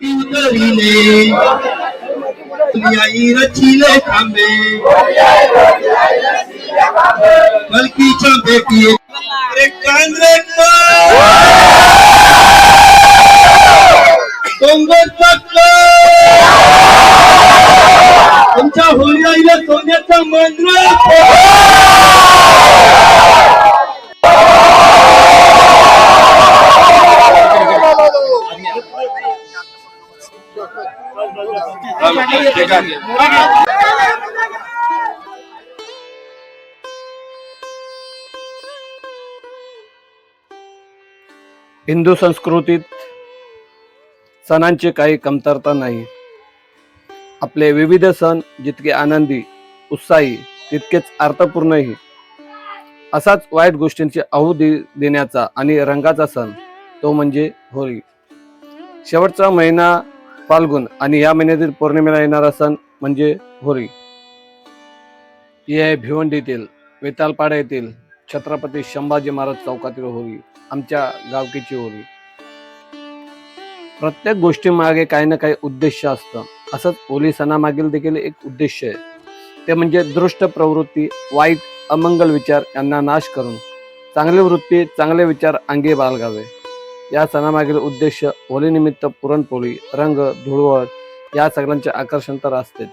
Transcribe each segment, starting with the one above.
ती उतरविले आई रचिले थांबे कलकीच्या भेटी अरे कांद्रे डोंगर तुमच्या होळी आईला सोन्याचा मंत्र हिंदू संस्कृतीत सणांची काही कमतरता नाही. आपले विविध सण जितके आनंदी उत्साही तितकेच अर्थपूर्णही. असाच वाईट गोष्टींची आहुती देण्याचा आणि रंगाचा सण तो म्हणजे होळी. शेवटचा महिना फाल्गुन आणि या महिन्यातील पौर्णिमेला येणारा सण म्हणजे होळी. ही आहे भिवंडीतील वेतालपाडा येथील छत्रपती संभाजी महाराज चौकातील होळी आमच्या गावकीची होळी. प्रत्येक गोष्टी मागे काही ना काही उद्देश असतं. असंच होळी सणामागील देखील एक उद्देश आहे. ते म्हणजे दृष्ट प्रवृत्ती वाईट अमंगल विचार यांना नाश करून चांगली वृत्ती चांगले विचार अंगी बाळगावे. या सणामागील उद्देश होलीनिमित्त पुरणपोळी रंग धुळवळ या सगळ्यांचे आकर्षण तर असतेच.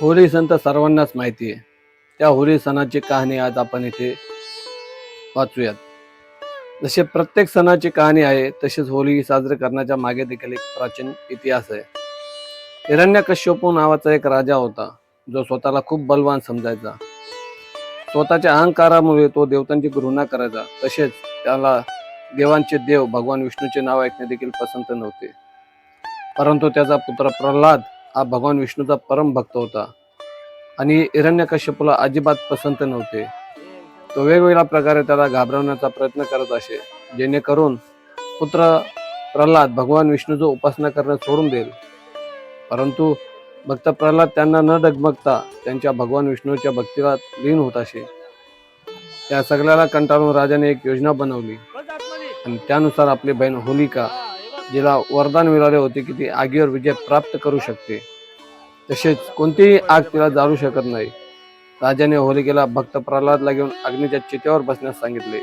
होळी सण तर सर्वांनाच माहिती आहे. त्या होळी सणाची कहाणी आज आपण इथे वाचूयात. जसे प्रत्येक सणाची कहाणी आहे तसेच होळी साजरी करण्याच्या मागे देखील एक प्राचीन इतिहास आहे. हिरण्यकश्यपू नावाचा एक राजा होता जो स्वतःला खूप बलवान समजायचा. स्वतःच्या अहंकारामुळे तो देवतांची घृणा करायचा. तसेच त्याला देवांचे देव भगवान विष्णूचे नाव ऐकणे देखील पसंत नव्हते. परंतु त्याचा पुत्र प्रल्हाद हा भगवान विष्णूचा परम भक्त होता. आणि हिरण्यकश्यपूला अजिबात पसंत नव्हते. तो वेगवेगळ्या प्रकारे त्याला घाबरवण्याचा प्रयत्न करत असे जेणेकरून पुत्र प्रल्हाद भगवान विष्णूचं उपासना करणं सोडून देईल. परंतु भक्त प्रल्हाद त्यांना न डगमगता त्यांच्या भगवान विष्णूच्या भक्तीला लीन होत असे. त्या सगळ्याला कंटाळून राजाने एक योजना बनवली. आणि त्यानुसार आपली बहीण होलिका जिला वरदान मिळाले होते की ती आगीवर विजय प्राप्त करू शकते. तसेच कोणतीही आग तिला जाळू शकत नाही. राजाने होलिकेला भक्त प्रल्हादला घेऊन अग्नीच्या चितेवर बसण्यास सांगितले.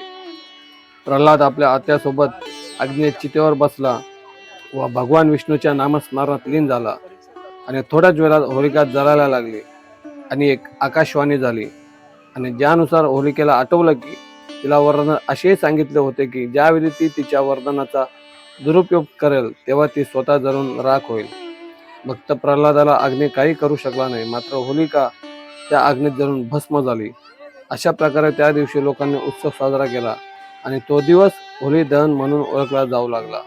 प्रल्हाद आपल्या आत्यासोबत अग्नी चितेवर बसला व भगवान विष्णूच्या नामस्मरणात लीन झाला आणि थोड्याच वेळात होलिका जळायला लागली आणि एक आकाशवाणी झाली. आणि ज्यानुसार होलिकेला आठवलं की तिला वर्णन असेही सांगितले होते की ज्यावेळी ती तिच्या वर्णनाचा दुरुपयोग करेल तेव्हा ती स्वतः जरून राख होईल. भक्त प्रल्हादाला अग्नी काही करू शकला नाही मात्र होलिका त्या अग्नीत जरून भस्म झाली. अशा प्रकारे त्या दिवशी लोकांनी उत्सव साजरा केला आणि तो दिवस होली दहन म्हणून ओळखला जाऊ लागला.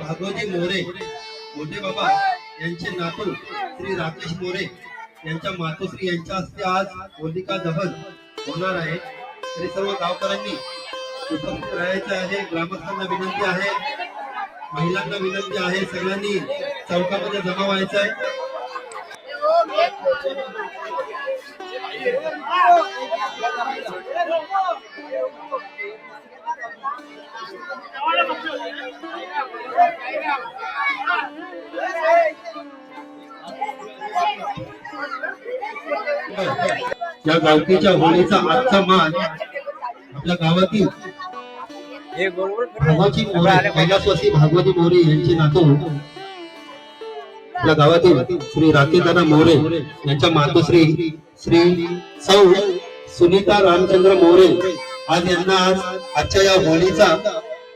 भागवती मोरे मोठे बाबा यांचे नातू श्री राकेश मोरे यांच्या मातोश्री यांच्या हस्ते आज होलिका दहन होणार आहे. तरी सर्व गावकऱ्यांनी उपस्थित राहायचं आहे. ग्रामस्थांना विनंती आहे. महिलांना विनंती आहे. सगळ्यांनी चौकामध्ये जमा व्हायचं आहे. या गावकीच्या होळीचा आजचा मान आपल्या गावातील भागवती मोरे कैलासवासी भागवती मोरे यांचे नातू आपल्या गावातील श्री राकेशदादा मोरे यांच्या मातोश्री श्री सौ सुनीता रामचंद्र मोरे आज यांना आज आजच्या या होळीचा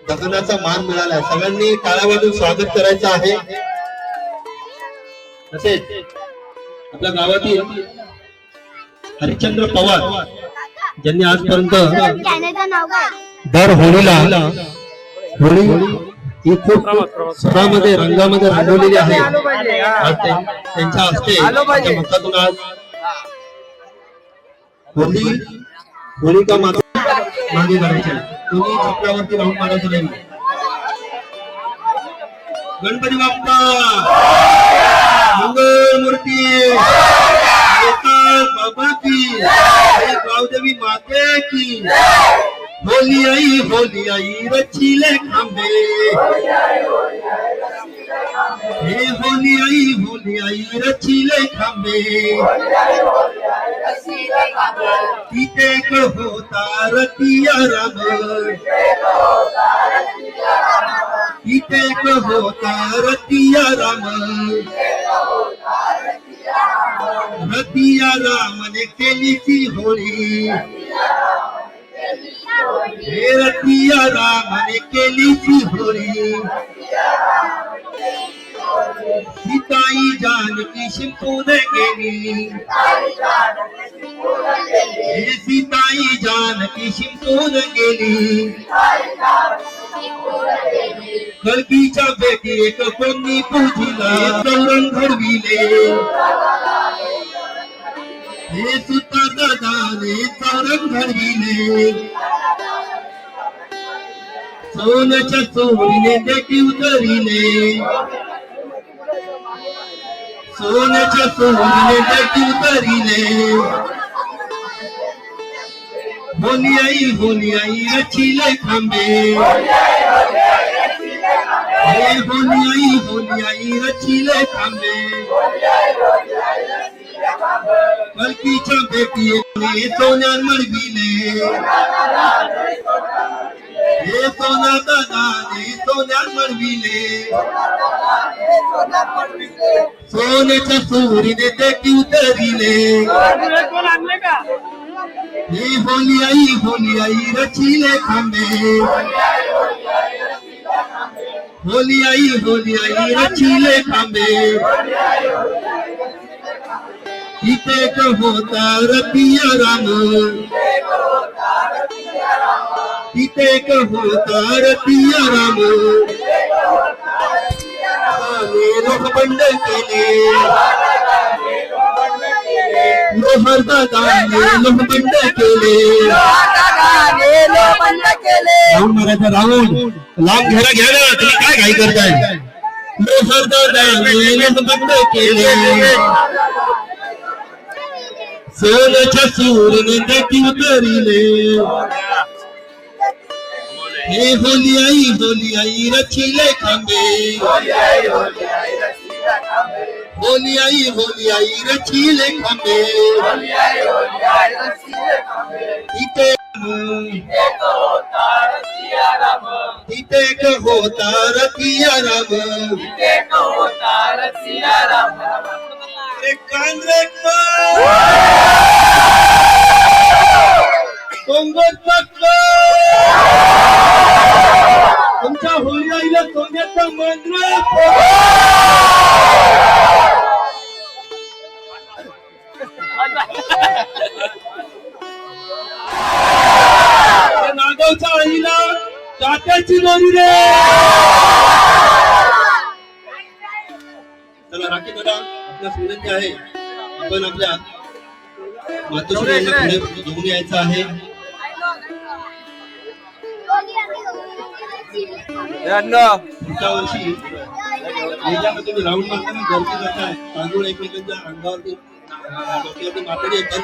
दहनाचा मान मिळाला. सगळ्यांनी टाळ्या वाजून स्वागत करायचं आहे. तसेच आपल्या गावातील हरिश्चंद्र पवार ज्यांनी आजपर्यंत दर होळीला होळी ही खूप सणामध्ये रंगामध्ये रंगवलेली आहे. आज त्यांच्या हस्ते मतातून आज होळी होळिका माता मागे करायची आहे. कोणी छपरावरती राहून मारायचं नाही गणपती बाप्पा मंगल मूर्ती बाबा की जय गावदेवी की होली आई होली आई रचिले खांबे हे होली आई होली आई रचिले खांबे तिथे होता रतिया राम. तिथे होता रतिया राम. रतिया रामने केलीची होळी. हे रतिया रामने केलीची होळी. सीताई जानकी शिंपून गेली हे सीताई जानकी शिंपून गेली कल्कीच्या बेटी एक कोणी पूजिला चौरंग घडविले। हे सुद्धा दादाने चौरंग घडविले। सोनच्या चोरीने देखी उतरिले। सोन्याच्या चोरीने देखी उतरिले होली आई होली आई रचिले खांबे हे होली आई होली आई रचिले खांबे कल्कीच्या बेटीने सोन्यान मळविले हे सोना दादाने सोन्यान मळविले सोन्याच्या चोरीने देखी उतरिले हे होली आई होली आई रचिले खांबे होली आई होली आई रचिले खांबे तिथे एक होता रतिया राम तिथे एक होता रतिया राम? आणि लोकबंड केले। लोहर दादाने लोकबंड केले। राऊंड मारायचा राऊंड लांब घेरा घ्या ना तुम्ही काय घाई करताय लोहर दादाने लोकबंड केले। सोन्याच्या सूरने देखी उतरिले हे होली आई होली आई रचिले खांबे होली आई होली आई रचिले खांबे इथे तिथे एक होता रतिया राम अरे कांद्रे कोंगोट तुमच्या होळी आईला सोन्याचं मंत्र नागावच्या आईला तात्याची दोरी रे चला राखी दादा आपल्या विनंती आहे. आपण आपल्या मातोश्री यांना पुढे घेऊन यायचं आहे. पुढच्या वर्षी याच्यामध्ये तुम्ही राऊंड मारताना गर्दी करताय. तांदूळ एकमेकांच्या अंगावरती डोक्यावरती एकदम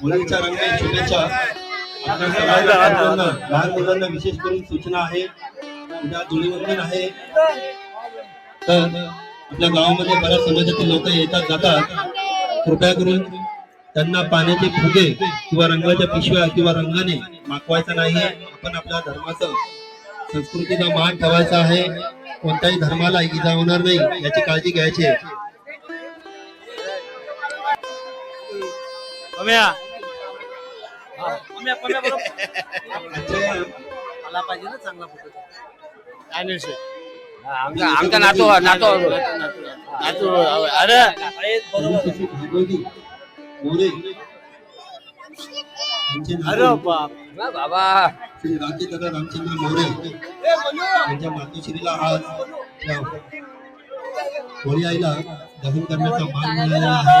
मुलांच्या शुभेच्छा मुलांना, लहान मुलांना विशेष करून सूचना आहे. उद्या धुळीवंदन आहे. तर आपल्या गावामध्ये बऱ्याच समाजातील लोक येतात जातात. कृपया करून त्यांना पाण्याचे फुगे किंवा रंगाच्या पिशव्या किंवा रंगाने मागवायचा नाही आपण आपल्या धर्माचं संस्कृतीचा मान ठेवायचा आहे. कोणत्याही धर्माला इजा होणार नाही याची काळजी घ्यायची आहे. आजच्या आमचा आमचा नातो नातो नातू. अरे. मोरे अरे बाप. बाबा. श्री राजे दादा रामचंद्र मोरे. यांच्या मातोश्रीला आज होळी आईला दहन करण्याचा मान मिळालेला आहे.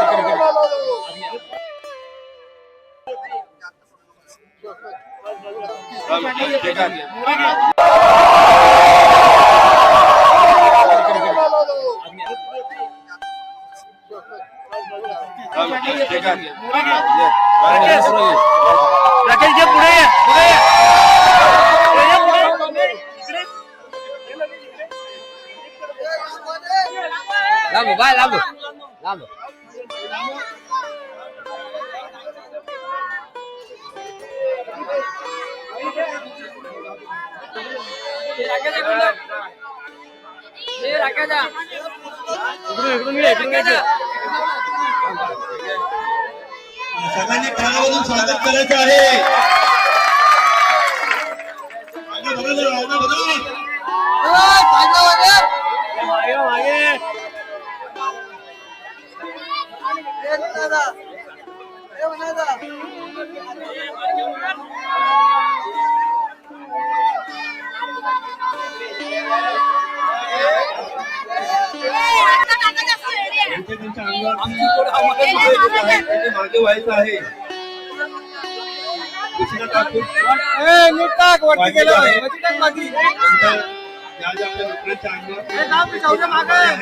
राकेश राकेश ये पुढे ये पुढे ये ये, ये पुढे इकडे. ये लगेच इकडे. लांब बाय लांब लांब सगळ्यांनी टाळ्या स्वागत करायचं आहे. आगे बघा मागे.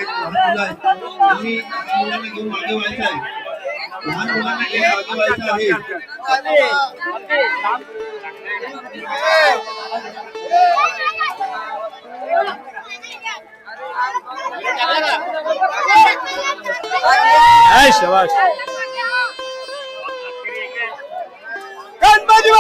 लहान मुलं आहेत, त्यांनी लहान मुलांना घेऊन मागे व्हायचं आहे. लहान मुलांना घेऊन मागे व्हायचं आहे. हाय शबाश गणपती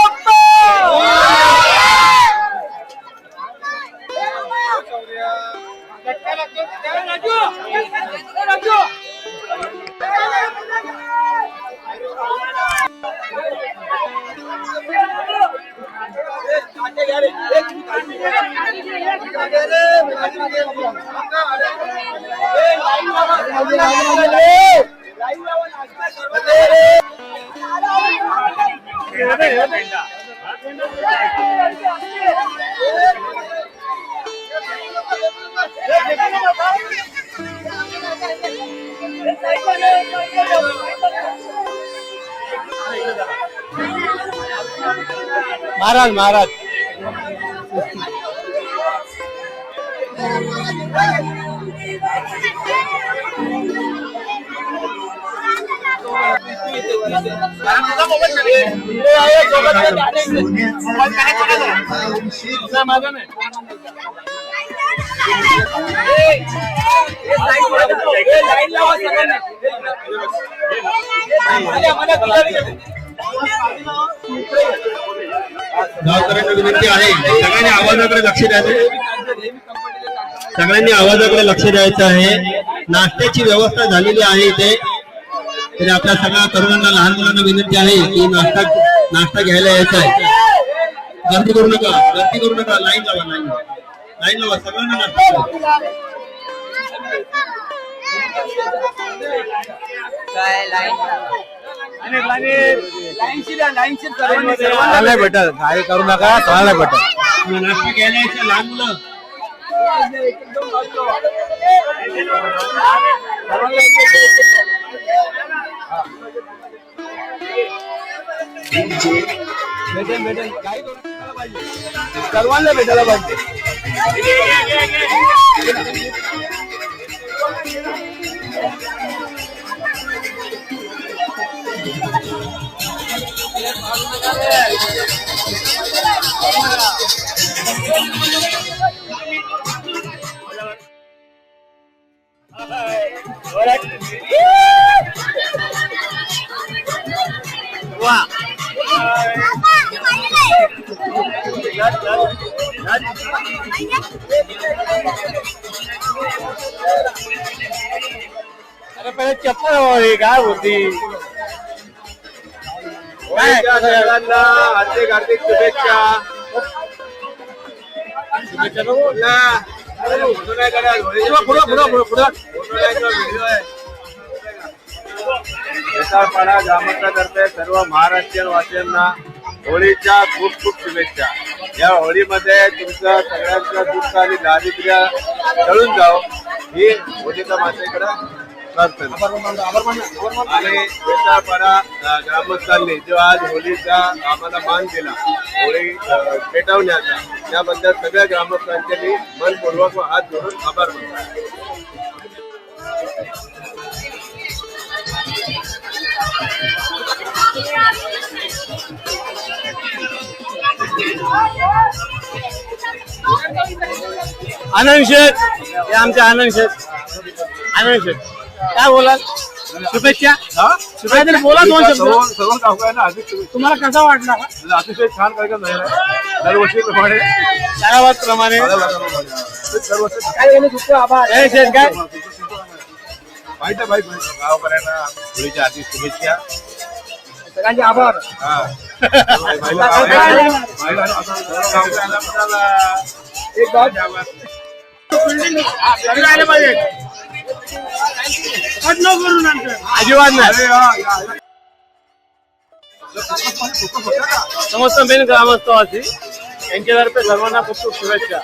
महाराज महाराज माझा नाही गावकऱ्यांना विनंती आहे. सगळ्यांनी आवाजाकडे लक्ष द्यायचं सगळ्यांनी आवाजाकडे लक्ष द्यायचं आहे. नाश्त्याची व्यवस्था झालेली आहे इथे. तरी आपल्या सगळ्या तरुणांना लहान मुलांना विनंती आहे की नाश्ता नाश्ता घ्यायला यायचा आहे. गर्दी करू नका गर्दी करू नका. लाईन लावा लाईन. लाईन लावा सगळ्यांना नाश्ता द्या. चाललंय भेटल. काय करू नका चाललंय भेटल. नाश्ता घ्यायला यायचं लहान मुलं. भेटेल भेटेल काय करू नका पाहिजे सर्वांना भेटायला पाहिजे अरे पहिले चप्पल हवी काय होती सगळ्यांना हार्दिक हार्दिक शुभेच्छा शुभेच्छा नको. विशाळपाडा ग्रामस्थातर्फे सर्व महाराष्ट्रीयन वासियांना होळीच्या खूप खूप शुभेच्छा या होळीमध्ये तुमचं सगळ्यांचं दुःख आणि दारिद्र्य टळून जाव ही होलिका मातेकडे आणि अ, ग्रामस्थांनी जो आज होळीचा आम्हाला मान दिला होळी पेटवण्याचा त्याबद्दल सगळ्या ग्रामस्थांचे मी मनपूर्वक व हात जोडून आभार मानतो. आनंद शेठ. हे आमचे आनंद शेठ. आनंद शेठ. काय बोला शुभेच्छा. शुभेच्छा बोला दोन शब्द. सर्व गावकऱ्यांना हार्दिक शुभेच्छा तुम्हाला कसा वाटला? अतिशय छान कार्यक्रम झालेला आहे. दरवर्षीप्रमाणे त्याबाबत प्रमाणे. दरवर्षी जय माहिती आहे माहिती आहे. गावकऱ्यांना होळीच्या हार्दिक शुभेच्छा. सगळ्यांचे आभार. हा. महिला- महिला- महिला- सर्व गावकऱ्यांना म्हणाला. एक बात घरी राहिले पाहिजे. कट न करू नंतर अजिबात नाही अरे वा, या, या. समस्त मेन ग्रामस्थवासी यांच्यातर्फे सर्वांना खूप खूप शुभेच्छा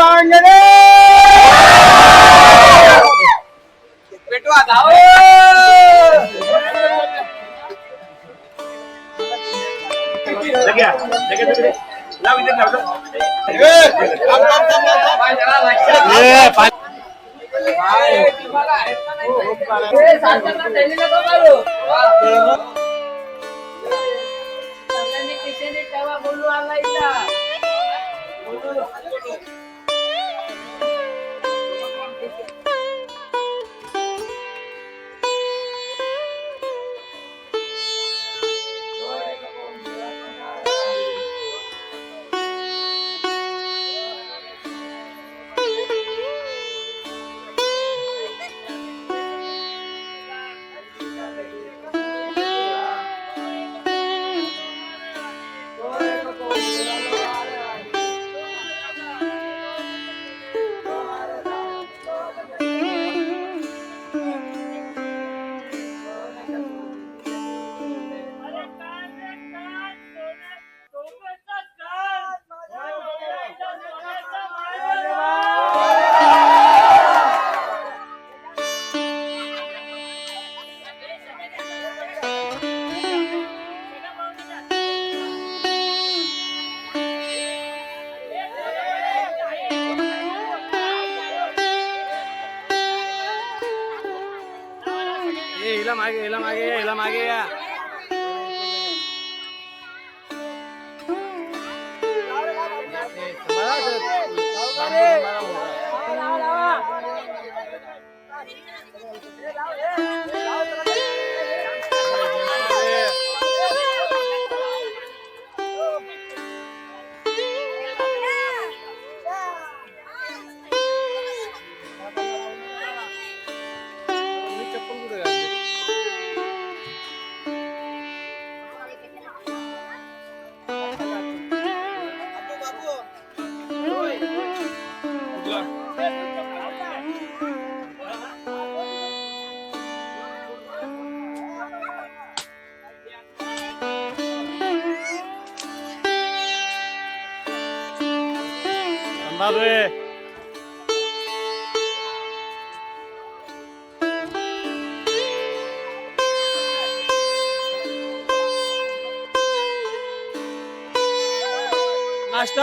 வாங்கனே लग्या तिकडे. लाव इथे ए, हिला मागे हिला मागे हिला मागे या. चप्पल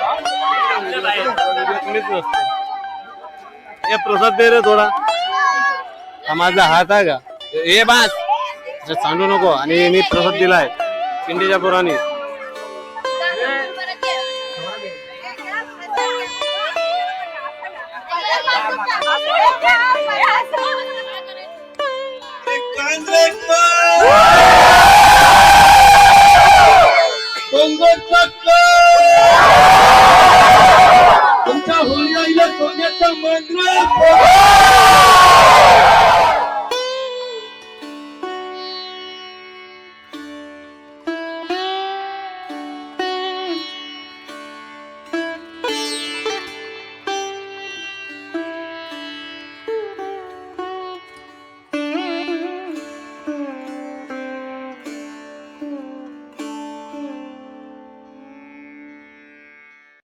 ये हे प्रसाद दे रे थोडा. हा माझा हात आहे का? ए बास. सांडू नको. आणि मी प्रसाद दिलाय. पिंडीच्या पोरांनी. Manuel.